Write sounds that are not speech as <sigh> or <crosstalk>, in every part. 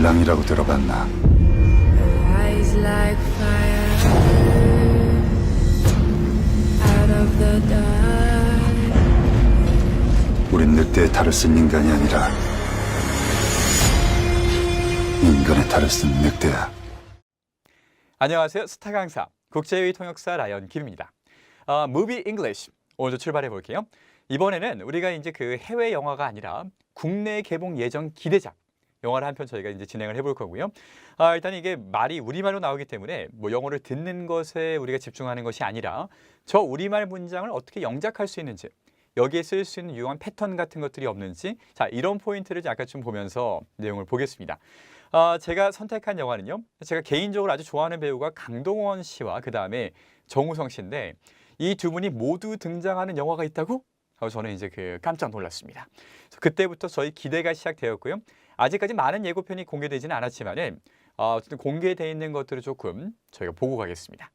일랑이라고 들어봤나? 우린 늑대의 탈을 쓴 인간이 아니라 인간의 탈을 쓴 늑대야. 안녕하세요. 스타 강사 국제회의 통역사 라이언 김입니다. 어, 무비 잉글리시 오늘도 출발해 볼게요. 이번에는 우리가 이제 그 해외 영화가 아니라 국내 개봉 예정 기대작 영화를 한 편 저희가 이제 진행을 해볼 거고요. 아, 일단 이게 말이 우리말로 나오기 때문에 뭐 영어를 듣는 것에 우리가 집중하는 것이 아니라 저 우리말 문장을 어떻게 영작할 수 있는지 여기에 쓸 수 있는 유용한 패턴 같은 것들이 없는지 자 이런 포인트를 약간 좀 보면서 내용을 보겠습니다. 어, 제가 선택한 영화는요. 제가 개인적으로 아주 좋아하는 배우가 강동원 씨와 그 다음에 정우성 씨인데 이 두 분이 모두 등장하는 영화가 있다고? 하고 저는 이제 그 깜짝 놀랐습니다. 그때부터 저희 기대가 시작되었고요. 아직까지 많은 예고편이 공개되지는 않았지만 은 어, 어쨌든 공개되어 있는 것들을 조금 저희가 보고 가겠습니다.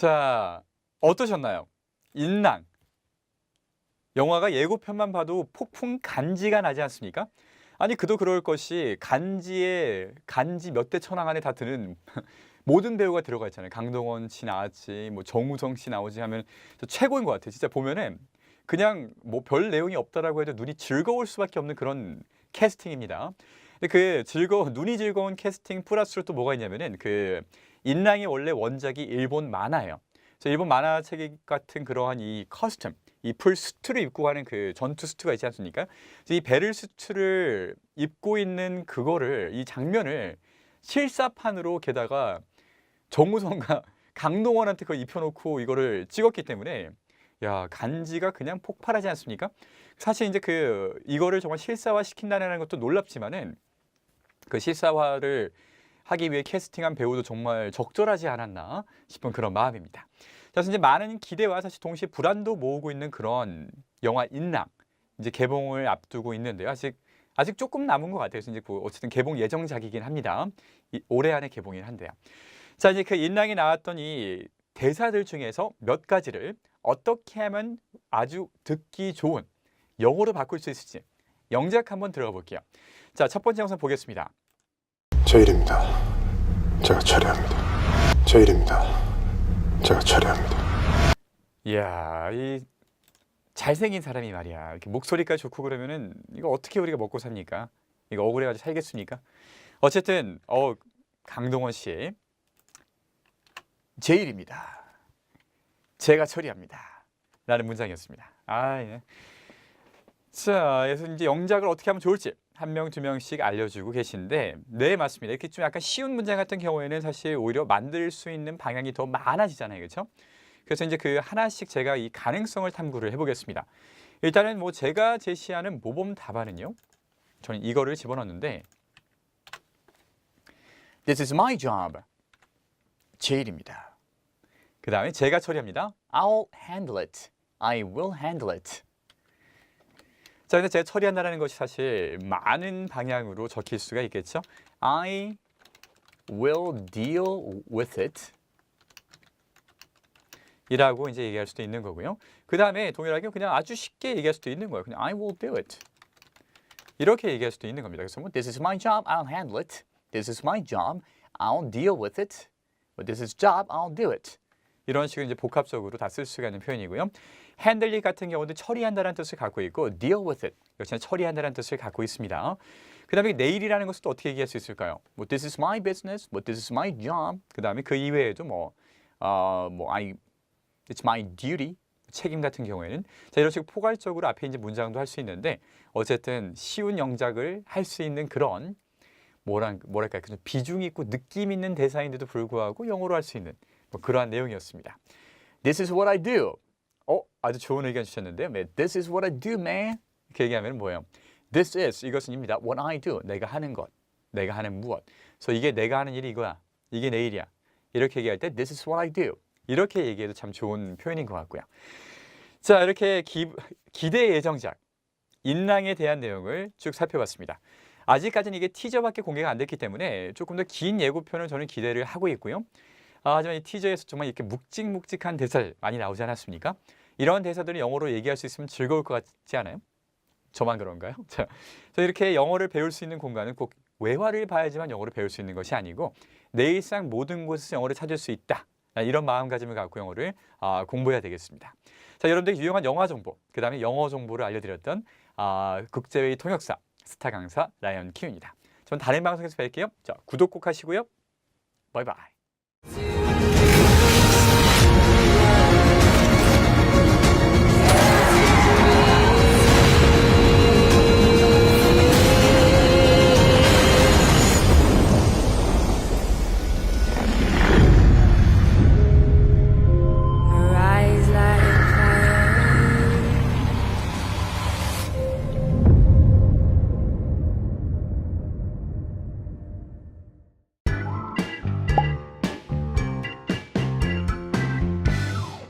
자, 어떠셨나요? 인랑. 영화가 예고편만 봐도 폭풍 간지가 나지 않습니까? 아니 그도 그럴 것이 간지에 간지 몇 대 천왕 안에 다 드는 <laughs> 모든 배우가 들어가 있잖아요. 강동원 씨 나왔지, 뭐 정우성 씨 나오지 하면 저 최고인 것 같아요. 진짜 보면은 그냥 뭐 별 내용이 없다라고 해도 눈이 즐거울 수밖에 없는 그런 캐스팅입니다. 근데 그 즐거 눈이 즐거운 캐스팅 플러스로 또 뭐가 있냐면은 그 인랑이 원래 원작이 일본 만화예요. 그래서 일본 만화 책 같은 그러한 이 커스텀, 이 풀 수트를 입고 가는 그 전투 수트가 있지 않습니까? 이 베릴 수트를 입고 있는 그거를 이 장면을 실사판으로 게다가 정우성과 <laughs> 강동원한테 그걸 입혀놓고 이거를 찍었기 때문에 야 간지가 그냥 폭발하지 않습니까? 사실 이제 그 이거를 정말 실사화 시킨다는 것도 놀랍지만은 그 실사화를 하기 위해 캐스팅한 배우도 정말 적절하지 않았나 싶은 그런 마음입니다. 자, 이제 많은 기대와 사실 동시에 불안도 모으고 있는 그런 영화 인랑 이제 개봉을 앞두고 있는데요. 아직 아직 조금 남은 것 같아요. 이제 그 어쨌든 개봉 예정작이긴 합니다. 이, 올해 안에 개봉이 한대요. 자, 이제 그 인랑이 나왔던 이 대사들 중에서 몇 가지를 어떻게 하면 아주 듣기 좋은 영어로 바꿀 수 있을지 영작 한번 들어가 볼게요. 자, 첫 번째 영상 보겠습니다. 제 일입니다. 제가 처리합니다. 제 일입니다. 제가 처리합니다. 이야, 이 잘생긴 사람이 말이야. 이렇게 목소리까지 좋고 그러면은 이거 어떻게 우리가 먹고 삽니까? 이거 억울해가지고 살겠습니까? 어쨌든 어 강동원 씨 제 일입니다. 제가 처리합니다. 라는 문장이었습니다. 아 예. 자, 그래서 이제 영작을 어떻게 하면 좋을지 한 명, 두 명씩 알려주고 계신데, 네, 맞습니다. 이렇게 좀 약간 쉬운 문장 같은 경우에는 사실 오히려 만들 수 있는 방향이 더 많아지잖아요. 그렇죠? 그래서 이제 그 하나씩 제가 이 가능성을 탐구를 해보겠습니다. 일단은 뭐 제가 제시하는 모범 답안은요. 저는 이거를 집어넣는데 This is my job. 제 일입니다. 그 다음에 제가 처리합니다. I'll handle it. I will handle it. 자, 근데 제가 처리한다는 것이 사실 많은 방향으로 적힐 수가 있겠죠. I will deal with it. 이라고 이제 얘기할 수도 있는 거고요. 그 다음에 동일하게 그냥 아주 쉽게 얘기할 수도 있는 거예요. 그냥 I will do it. 이렇게 얘기할 수도 있는 겁니다. 그래서 뭐 This is my job, I'll handle it. This is my job, I'll deal with it. This is job, I'll do it. 이런 식으로 이제 복합적으로 다 쓸 수가 있는 표현이고요. handle it 같은 경우도 처리한다는 뜻을 갖고 있고 deal with it 역시나 처리한다는 뜻을 갖고 있습니다. 그 다음에 내일이라는 것을 또 어떻게 얘기할 수 있을까요? 뭐 this is my business, 뭐 this is my job. 그 다음에 그 이외에도 뭐, 어, 뭐 I, it's my duty 책임 같은 경우에는 자 이런 식으로 포괄적으로 앞에 이제 문장도 할 수 있는데 어쨌든 쉬운 영작을 할 수 있는 그런 뭐랄 뭐랄까 그 비중 있고 느낌 있는 대사인데도 불구하고 영어로 할 수 있는 뭐 그러한 내용이었습니다. This is what I do. 어 아주 좋은 의견 주셨는데요. 네, This is what I do, man. 이렇게 얘기하면 뭐예요? This is 이것은입니다. What I do 내가 하는 것, 내가 하는 무엇. 그래서 이게 내가 하는 일이 이거야. 이게 내 일이야. 이렇게 얘기할 때 This is what I do. 이렇게 얘기해도 참 좋은 표현인 것 같고요. 자 이렇게 기, 기대 예정작 인랑에 대한 내용을 쭉 살펴봤습니다. 아직까지는 이게 티저밖에 공개가 안 됐기 때문에 조금 더 긴 예고편을 저는 기대를 하고 있고요. 아, 하지만 이 티저에서 정말 이렇게 묵직묵직한 대사들 많이 나오지 않았습니까? 이런 대사들을 영어로 얘기할 수 있으면 즐거울 것 같지 않아요? 저만 그런가요? <laughs> 자, 그래서 이렇게 영어를 배울 수 있는 공간은 꼭 외화를 봐야지만 영어를 배울 수 있는 것이 아니고 내 일상 모든 곳에서 영어를 찾을 수 있다. 아, 이런 마음가짐을 갖고 영어를 아, 공부해야 되겠습니다. 자, 여러분들 유용한 영화 정보, 그 다음에 영어 정보를 알려드렸던 아, 국제회의 통역사 스타 강사 라이언 키입니다. 전 다른 방송에서 뵐게요. 자, 구독 꼭 하시고요. 바이바이.